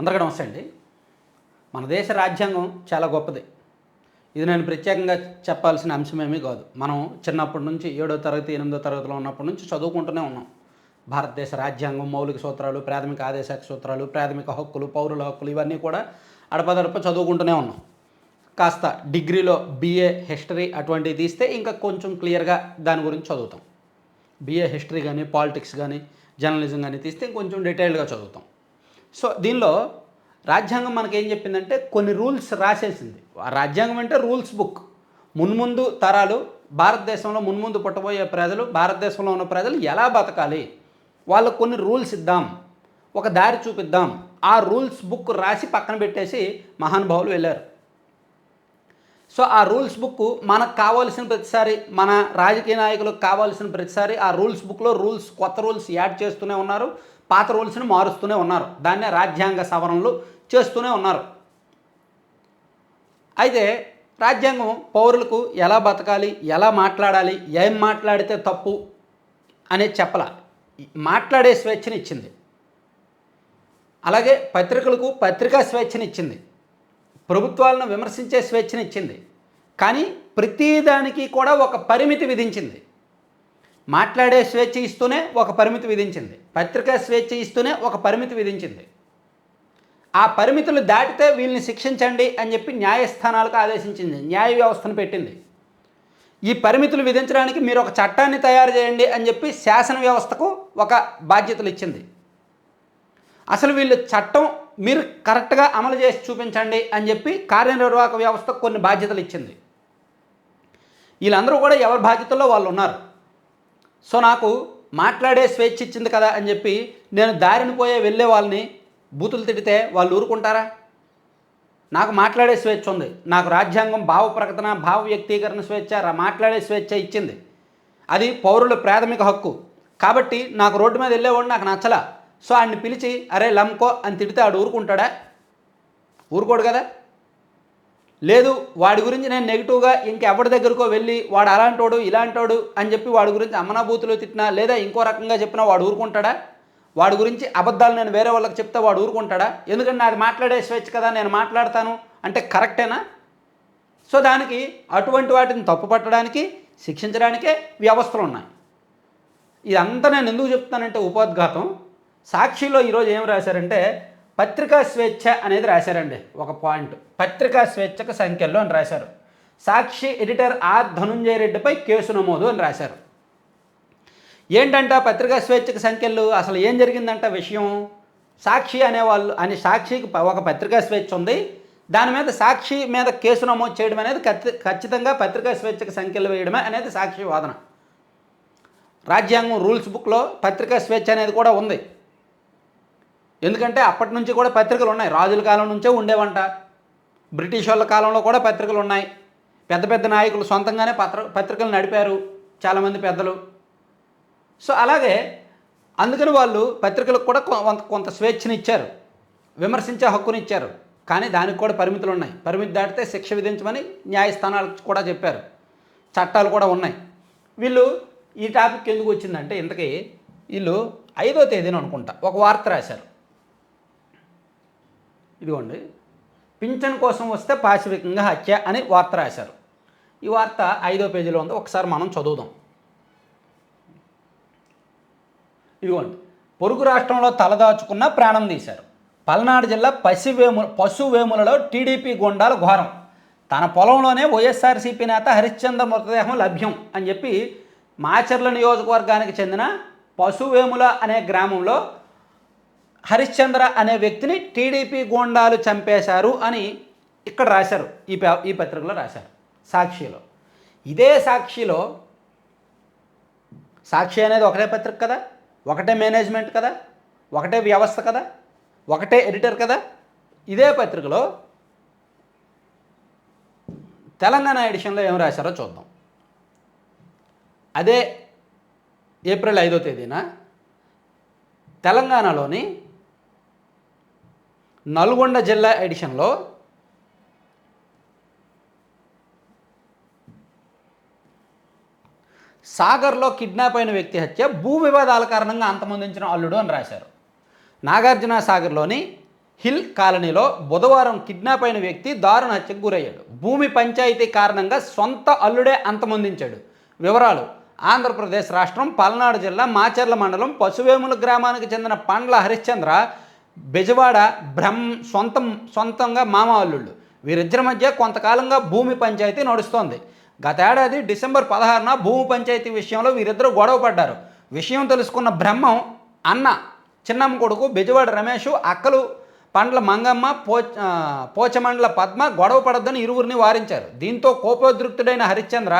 అందరికీ నమస్తే అండి. మన దేశ రాజ్యాంగం చాలా గొప్పది. ఇది నేను ప్రత్యేకంగా చెప్పాల్సిన అంశమేమీ కాదు. మనం చిన్నప్పటి నుంచి ఏడో తరగతి ఎనిమిదో తరగతిలో ఉన్నప్పటి నుంచి చదువుకుంటూనే ఉన్నాం. భారతదేశ రాజ్యాంగం మౌలిక సూత్రాలు ప్రాథమిక ఆదేశాక సూత్రాలు ప్రాథమిక హక్కులు పౌరుల హక్కులు ఇవన్నీ కూడా అడపదడప చదువుకుంటూనే ఉన్నాం. కాస్త డిగ్రీలో బీఏ హిస్టరీ అటువంటివి తీస్తే ఇంకా కొంచెం క్లియర్గా దాని గురించి చదువుతాం. బీఏ హిస్టరీ కానీ పాలిటిక్స్ కానీ జర్నలిజం కానీ తీస్తే కొంచెం డీటెయిల్డ్గా చదువుతాం. సో దీనిలో రాజ్యాంగం మనకేం చెప్పిందంటే కొన్ని రూల్స్ రాసేసింది. ఆ రాజ్యాంగం అంటే రూల్స్ బుక్. మున్ముందు తరాలు భారతదేశంలో మున్ముందు పుట్టబోయే ప్రజలు భారతదేశంలో ఉన్న ప్రజలు ఎలా బతకాలి? వాళ్ళకు కొన్ని రూల్స్ ఇద్దాం. ఒక దారి చూపిద్దాం. ఆ రూల్స్ బుక్ రాసి పక్కన పెట్టేసి మహానుభావులు వెళ్ళారు. సో ఆ రూల్స్ బుక్ మనకు కావాల్సిన ప్రతిసారి మన రాజకీయ నాయకులకు కావాల్సిన ప్రతిసారి ఆ రూల్స్ బుక్లో రూల్స్ కొత్త రూల్స్ యాడ్ చేస్తూనే ఉన్నారు పాత రూల్స్ని మారుస్తూనే ఉన్నారు దాన్నే రాజ్యాంగ సవరణలు చేస్తూనే ఉన్నారు. అయితే రాజ్యాంగం పౌరులకు ఎలా బతకాలి ఎలా మాట్లాడాలి ఏం మాట్లాడితే తప్పు అనేది చెప్పల. మాట్లాడే స్వేచ్ఛని ఇచ్చింది అలాగే పత్రికలకు పత్రికా స్వేచ్ఛనిచ్చింది. ప్రభుత్వాలను విమర్శించే స్వేచ్ఛనిచ్చింది. కానీ ప్రతిదానికి కూడా ఒక పరిమితి విధించింది. మాట్లాడే స్వేచ్ఛ ఇస్తూనే ఒక పరిమితి విధించింది. పత్రికా స్వేచ్ఛ ఇస్తూనే ఒక పరిమితి విధించింది. ఆ పరిమితులు దాటితే వీళ్ళని శిక్షించండి అని చెప్పి న్యాయస్థానాలకు ఆదేశించింది. న్యాయ వ్యవస్థను పెట్టింది. ఈ పరిమితులు విధించడానికి మీరు ఒక చట్టాన్ని తయారు చేయండి అని చెప్పి శాసన వ్యవస్థకు ఒక బాధ్యతలు ఇచ్చింది. అసలు వీళ్ళు చట్టం మీరు కరెక్ట్గా అమలు చేసి చూపించండి అని చెప్పి కార్యనిర్వాహక వ్యవస్థకు కొన్ని బాధ్యతలు ఇచ్చింది. వీళ్ళందరూ కూడా ఎవరి బాధ్యతల్లో వాళ్ళు ఉన్నారు. సో నాకు మాట్లాడే స్వేచ్ఛ ఇచ్చింది కదా అని చెప్పి నేను దారిని పోయే వెళ్ళే వాళ్ళని బూతులు తిడితే వాళ్ళు ఊరుకుంటారా? నాకు మాట్లాడే స్వేచ్ఛ ఉంది. నాకు రాజ్యాంగం భావ ప్రకటన భావ వ్యక్తీకరణ స్వేచ్ఛ మాట్లాడే స్వేచ్ఛ ఇచ్చింది. అది పౌరుల ప్రాథమిక హక్కు. కాబట్టి నాకు రోడ్డు మీద వెళ్ళేవాడు నాకు నచ్చలా. సో ఆయన్ని పిలిచి అరే లంకో అని తిడితే ఆడు ఊరుకుంటాడా? ఊరుకోడు కదా? లేదు వాడి గురించి నేను నెగిటివ్గా ఇంకెవరి దగ్గరకో వెళ్ళి వాడు అలాంటోడు ఇలాంటోడు అని చెప్పి వాడి గురించి అమ్మనాభూతులు తిట్టినా లేదా ఇంకో రకంగా చెప్పినా వాడు ఊరుకుంటాడా? వాడి గురించి అబద్ధాలు నేను వేరే వాళ్ళకి చెప్తే వాడు ఊరుకుంటాడా? ఎందుకంటే నాది మాట్లాడే స్వేచ్ఛ కదా నేను మాట్లాడతాను. అంటే కరెక్టేనా సో దానికి అటువంటి వాటిని తప్పుపట్టడానికి శిక్షించడానికే వ్యవస్థలు ఉన్నాయి. ఇదంతా నేను ఎందుకు చెప్తానంటే ఉపోద్ఘాతం. సాక్షిలో ఈరోజు ఏం రాశారంటే పత్రికా స్వేచ్ఛ అనేది రాశారండి ఒక పాయింట్. పత్రికా స్వేచ్ఛకు సంఖ్యల్లో అని రాశారు. సాక్షి ఎడిటర్ ఆర్ ధనుంజయ రెడ్డిపై కేసు నమోదు అని రాశారు. ఏంటంటే ఆ పత్రికా స్వేచ్ఛకు సంఖ్యలు? అసలు ఏం జరిగిందంట విషయం? సాక్షి అనేవాళ్ళు అని సాక్షికి ఒక పత్రికా స్వేచ్ఛ ఉంది. దాని మీద సాక్షి మీద కేసు నమోదు చేయడం అనేది ఖచ్చితంగా పత్రికా స్వేచ్ఛకు సంఖ్యలు వేయడమే అనేది సాక్షి వాదన. రాజ్యాంగం రూల్స్ బుక్లో పత్రికా స్వేచ్ఛ అనేది కూడా ఉంది. ఎందుకంటే అప్పటి నుంచి కూడా పత్రికలు ఉన్నాయి. రాజుల కాలం నుంచే ఉండేవంట. బ్రిటిష్ వాళ్ళ కాలంలో కూడా పత్రికలు ఉన్నాయి. పెద్ద పెద్ద నాయకులు సొంతంగానే పత్ర పత్రికలు నడిపారు చాలామంది పెద్దలు. సో అలాగే అందుకని వాళ్ళు పత్రికలకు కూడా కొంత కొంత స్వేచ్ఛని ఇచ్చారు విమర్శించే హక్కుని ఇచ్చారు కానీ దానికి కూడా పరిమితులు ఉన్నాయి. పరిమితి దాటితే శిక్ష విధించమని న్యాయస్థానాలకు కూడా చెప్పారు. చట్టాలు కూడా ఉన్నాయి. వీళ్ళు ఈ టాపిక్ ఎందుకు వచ్చిందంటే ఇంతకీ వీళ్ళు ఐదో తేదీన అనుకుంటా. ఒక వార్త రాశారు. ఇదిగోండి. పింఛన్ కోసం వస్తే పాశవికంగా హత్య అని వార్త రాశారు. ఈ వార్త ఐదో పేజీలో ఉంది ఒకసారి మనం చదువుదాం. ఇదిగోండి. పొరుగు రాష్ట్రంలో తలదాచుకున్న ప్రాణం తీశారు. పల్నాడు జిల్లా పసివేము పశువేములలో టీడీపీ గుండాల ఘోరం. తన పొలంలోనే వైఎస్ఆర్సీపీ నేత హరిశ్చంద్ర మృతదేహం లభ్యం అని చెప్పి మాచర్ల నియోజకవర్గానికి చెందిన పశువేముల అనే గ్రామంలో హరిశ్చంద్ర అనే వ్యక్తిని టీడీపీ గోండాలు చంపేశారు అని ఇక్కడ రాశారు. ఈ ఈ పత్రికలో రాశారు. సాక్షిలో. ఇదే సాక్షిలో సాక్షి అనేది ఒకటే పత్రిక కదా? ఒకటే మేనేజ్మెంట్ కదా? ఒకటే వ్యవస్థ కదా? ఒకటే ఎడిటర్ కదా? ఇదే పత్రికలో తెలంగాణ ఎడిషన్లో ఏం రాశారో చూద్దాం. అదే ఏప్రిల్ ఐదో తేదీన తెలంగాణలోని నల్గొండ జిల్లా ఎడిషన్లో సాగర్లో కిడ్నాప్ అయిన వ్యక్తి హత్య భూ వివాదాల కారణంగా అంతమొందించిన అల్లుడు అని రాశారు. నాగార్జున సాగర్లోని హిల్ కాలనీలో బుధవారం కిడ్నాప్ అయిన వ్యక్తి దారుణ హత్యకు గురయ్యాడు. భూమి పంచాయతీ కారణంగా సొంత అల్లుడే అంతమొందించాడు. వివరాలు ఆంధ్రప్రదేశ్ రాష్ట్రం పల్నాడు జిల్లా మాచర్ల మండలం పశువేముల గ్రామానికి చెందిన పండ్ల హరిశ్చంద్ర బెజవాడ బ్రహ్మ సొంతం సొంతంగా మామ అల్లుళ్ళు. వీరిద్దరి మధ్య కొంతకాలంగా భూమి పంచాయతీ నడుస్తోంది. గతేడాది డిసెంబర్ పదహారున భూమి పంచాయతీ విషయంలో వీరిద్దరూ గొడవ పడ్డారు. విషయం తెలుసుకున్న బ్రహ్మం అన్న చిన్నమ్మ కొడుకు బెజవాడ రమేష్ అక్కలు పండ్ల మంగమ్మ పో పోచమండల పద్మ గొడవ పడద్దని ఇరువురిని వారించారు. దీంతో కోపోద్రిక్తుడైన హరిశ్చంద్ర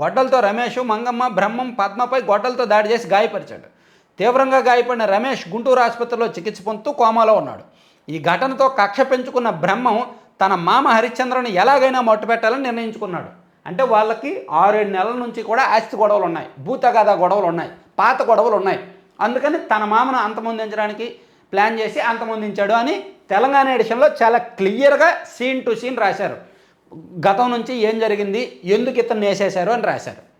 గొడ్డలతో రమేష్ మంగమ్మ బ్రహ్మం పద్మపై గొడ్డలతో దాడి చేసి గాయపరిచాడు. తీవ్రంగా గాయపడిన రమేష్ గుంటూరు ఆసుపత్రిలో చికిత్స పొందుతూ కోమాలో ఉన్నాడు. ఈ ఘటనతో కక్ష పెంచుకున్న బ్రహ్మం తన మామ హరిశ్చంద్రను ఎలాగైనా మట్టుపెట్టాలని నిర్ణయించుకున్నాడు. అంటే వాళ్ళకి ఆరేడు నెలల నుంచి కూడా ఆస్తి గొడవలు ఉన్నాయి. భూతగాథ గొడవలు ఉన్నాయి. పాత గొడవలు ఉన్నాయి. అందుకని తన మామను అంతమొందించడానికి ప్లాన్ చేసి అంతమొందించాడు అని తెలంగాణ ఎడిషన్లో చాలా క్లియర్గా సీన్ టు సీన్ రాశారు. గతం నుంచి ఏం జరిగింది ఎందుకు ఇతను వేసేశారు అని రాశారు.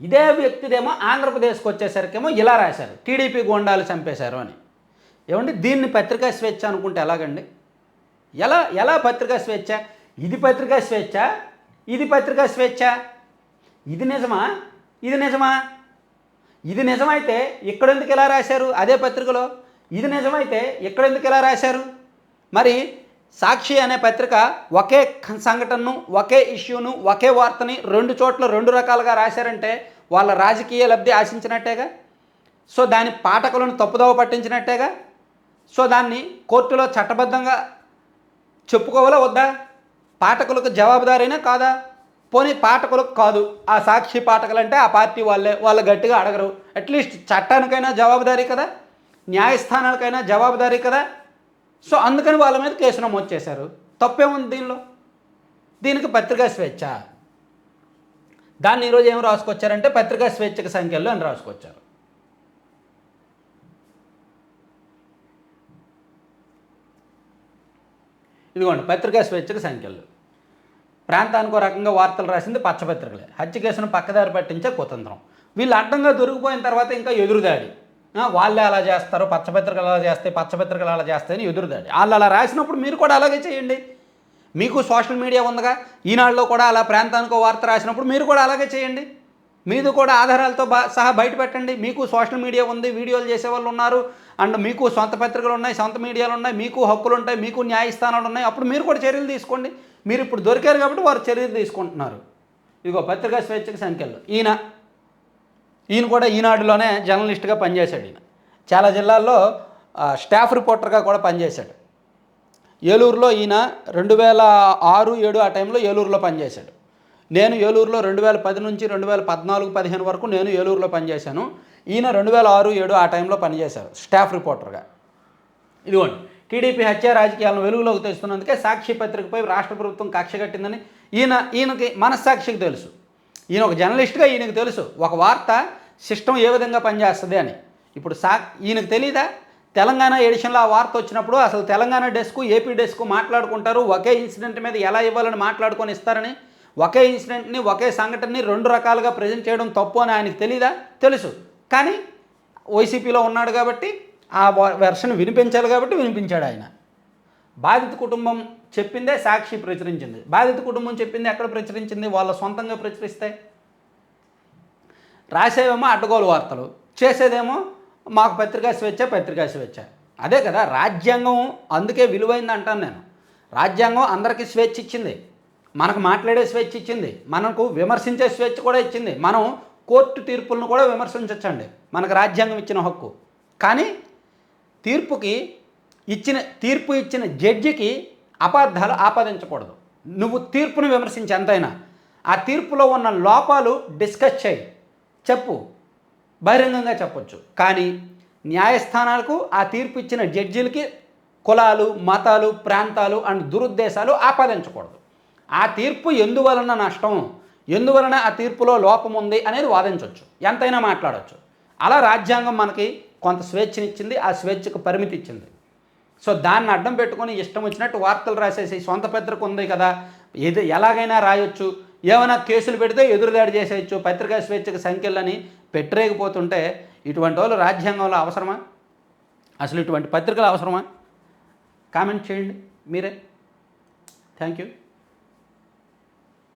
ఇదే వ్యక్తిదేమో ఆంధ్రప్రదేశ్కి వచ్చేసరికేమో ఇలా రాశారు. టీడీపీ గోండాలు చంపేశారు అని. ఏమండి? దీన్ని పత్రికా స్వేచ్ఛ అనుకుంటే ఎలాగండి? ఎలా ఎలా పత్రికా స్వేచ్ఛ? ఇది పత్రికా స్వేచ్ఛ? ఇది పత్రికా స్వేచ్ఛ? ఇది నిజమా? ఇది నిజమా? ఇది నిజమైతే ఇక్కడెందుకు ఇలా రాశారు? అదే పత్రికలో? ఇది నిజమైతే ఇక్కడెందుకు ఇలా రాశారు? మరి సాక్షి అనే పత్రిక ఒకే సంఘటనను ఒకే ఇష్యూను ఒకే వార్తని రెండు చోట్ల రెండు రకాలుగా రాశారంటే వాళ్ళ రాజకీయ లబ్ధి ఆశించినట్టేగా? సో దాని పాఠకులను తప్పుదోవ పట్టించినట్టేగా? సో దాన్ని కోర్టులో చట్టబద్ధంగా చెప్పుకోవాలా వద్దా? పాఠకులకు జవాబుదారైనా కాదా? పోనీ పాఠకులకు కాదు. ఆ సాక్షి పాఠకులు అంటే ఆ పార్టీ వాళ్ళే. వాళ్ళు గట్టిగా అడగరు. అట్లీస్ట్ చట్టానికైనా జవాబుదారీ కదా? న్యాయస్థానాలకైనా జవాబుదారీ కదా? సో అందుకని వాళ్ళ మీద కేసు నమోదు చేశారు. తప్పేముంది దీనిలో? దీనికి పత్రికా స్వేచ్ఛ. దాన్ని ఈరోజు ఏం రాసుకొచ్చారంటే పత్రికా స్వేచ్ఛక సంఖ్యలో అని రాసుకొచ్చారు. ఇదిగోండి పత్రికా స్వేచ్ఛకు సంఖ్యలు. ప్రాంతానికి ఒక రకంగా వార్తలు రాసింది పచ్చపత్రికలే. హత్య కేసును పక్కదారి పట్టించే కుతంత్రం. వీళ్ళు అడ్డంగా దొరికిపోయిన తర్వాత ఇంకా ఎదురుదాడి. వాళ్ళే అలా చేస్తారు పచ్చపత్రికలు అలా చేస్తాయి పచ్చపత్రికలు అలా చేస్తాయని ఎదురుదండి. వాళ్ళు అలా రాసినప్పుడు మీరు కూడా అలాగే చేయండి. మీకు సోషల్ మీడియా ఉందిగా ఈనాడులో కూడా అలా ప్రాంతానికి వార్త రాసినప్పుడు మీరు కూడా అలాగే చేయండి. మీది కూడా ఆధారాలతో బా సహా బయట పెట్టండి. మీకు సోషల్ మీడియా ఉంది వీడియోలు చేసే వాళ్ళు ఉన్నారు అండ్ మీకు సొంత పత్రికలు ఉన్నాయి సొంత మీడియాలు ఉన్నాయి మీకు హక్కులు ఉంటాయి మీకు న్యాయస్థానాలు ఉన్నాయి అప్పుడు మీరు కూడా చర్యలు తీసుకోండి. మీరు ఇప్పుడు దొరికారు కాబట్టి వారు చర్యలు తీసుకుంటున్నారు. ఇదిగో పత్రికా స్వేచ్ఛకు సంఖ్యలో. ఈయన ఈయన కూడా ఈనాడులోనే జర్నలిస్ట్గా పనిచేశాడు ఈయన. చాలా జిల్లాల్లో స్టాఫ్ రిపోర్టర్గా కూడా పనిచేశాడు. ఏలూరులో ఈయన రెండు వేల ఆరు ఏడు ఆ టైంలో ఏలూరులో పనిచేశాడు. నేను ఏలూరులో రెండు వేల పది నుంచి రెండు వేల పద్నాలుగు పదిహేను వరకు నేను ఏలూరులో పనిచేశాను. ఈయన రెండు వేల ఆరు ఏడు ఆ టైంలో పనిచేశారు స్టాఫ్ రిపోర్టర్గా. ఇదిగోండి టీడీపీ హత్య రాజకీయాలను వెలుగులోకి తెస్తున్నందుకే సాక్షి పత్రికపై రాష్ట్ర ప్రభుత్వం కక్ష కట్టిందని ఈయన ఈయనకి మనస్సాక్షికి తెలుసు. ఈయన ఒక జర్నలిస్ట్గా ఈయనకు తెలుసు. ఒక వార్త సిస్టమ్ ఏ విధంగా పనిచేస్తుంది అని. ఇప్పుడు సా ఈయనకు తెలీదా? తెలంగాణ ఎడిషన్లో ఆ వార్త వచ్చినప్పుడు అసలు తెలంగాణ డెస్క్ ఏపీ డెస్క్ మాట్లాడుకుంటారు ఒకే ఇన్సిడెంట్ మీద ఎలా ఇవ్వాలని మాట్లాడుకొని ఇస్తారని ఒకే ఇన్సిడెంట్ని ఒకే సంఘటనని రెండు రకాలుగా ప్రజెంట్ చేయడం తప్పు అని ఆయనకు తెలీదా? తెలుసు. కానీ వైసీపీలో ఉన్నాడు కాబట్టి ఆ వెర్షన్ వినిపించాలి కాబట్టి వినిపించాడు ఆయన. బాధిత కుటుంబం చెప్పిందే సాక్షి ప్రచురించింది. బాధిత కుటుంబం చెప్పింది ఎక్కడ ప్రచురించింది? వాళ్ళ సొంతంగా ప్రచురిస్తే రాసేవేమో అడ్డగోలు వార్తలు. చేసేదేమో మాకు పత్రికా స్వేచ్ఛ పత్రికా స్వేచ్ఛ. అదే కదా రాజ్యాంగం అందుకే విలువైంది అంటాను నేను. రాజ్యాంగం అందరికీ స్వేచ్ఛ ఇచ్చింది. మనకు మాట్లాడే స్వేచ్ఛ ఇచ్చింది. మనకు విమర్శించే స్వేచ్ఛ కూడా ఇచ్చింది. మనం కోర్టు తీర్పులను కూడా విమర్శించవచ్చండి మనకు రాజ్యాంగం ఇచ్చిన హక్కు. కానీ తీర్పుకి ఇచ్చిన తీర్పు ఇచ్చిన జడ్జికి అపార్థాలు ఆపాదించకూడదు. నువ్వు తీర్పును విమర్శించి ఎంతైనా. ఆ తీర్పులో ఉన్న లోపాలు డిస్కస్ చేయి. చెప్పు. బహిరంగంగా చెప్పొచ్చు. కానీ న్యాయస్థానాలకు ఆ తీర్పు ఇచ్చిన జడ్జిలకి కులాలు మతాలు ప్రాంతాలు అండ్ దురుద్దేశాలు ఆపాదించకూడదు. ఆ తీర్పు ఎందువలన నష్టం? ఎందువలన ఆ తీర్పులో లోపం ఉంది అనేది వాదించవచ్చు ఎంతైనా మాట్లాడవచ్చు అలా రాజ్యాంగం మనకి కొంత స్వేచ్ఛనిచ్చింది ఆ స్వేచ్ఛకు పరిమితి ఇచ్చింది సో దాన్ని అడ్డం పెట్టుకొని ఇష్టం వచ్చినట్టు వార్తలు రాసేసి సొంత పత్రిక ఉంది కదా ఏది ఎలాగైనా రాయొచ్చు. ఏమైనా కేసులు పెడితే ఎదురుదాడి చేసేయచ్చు పత్రికా స్వేచ్ఛకు సంఖ్యలని పెట్టరేకపోతుంటే ఇటువంటి వాళ్ళు రాజ్యాంగంలో అవసరమా? అసలు ఇటువంటి పత్రికలు అవసరమా? కామెంట్ చేయండి మీరే. Thank you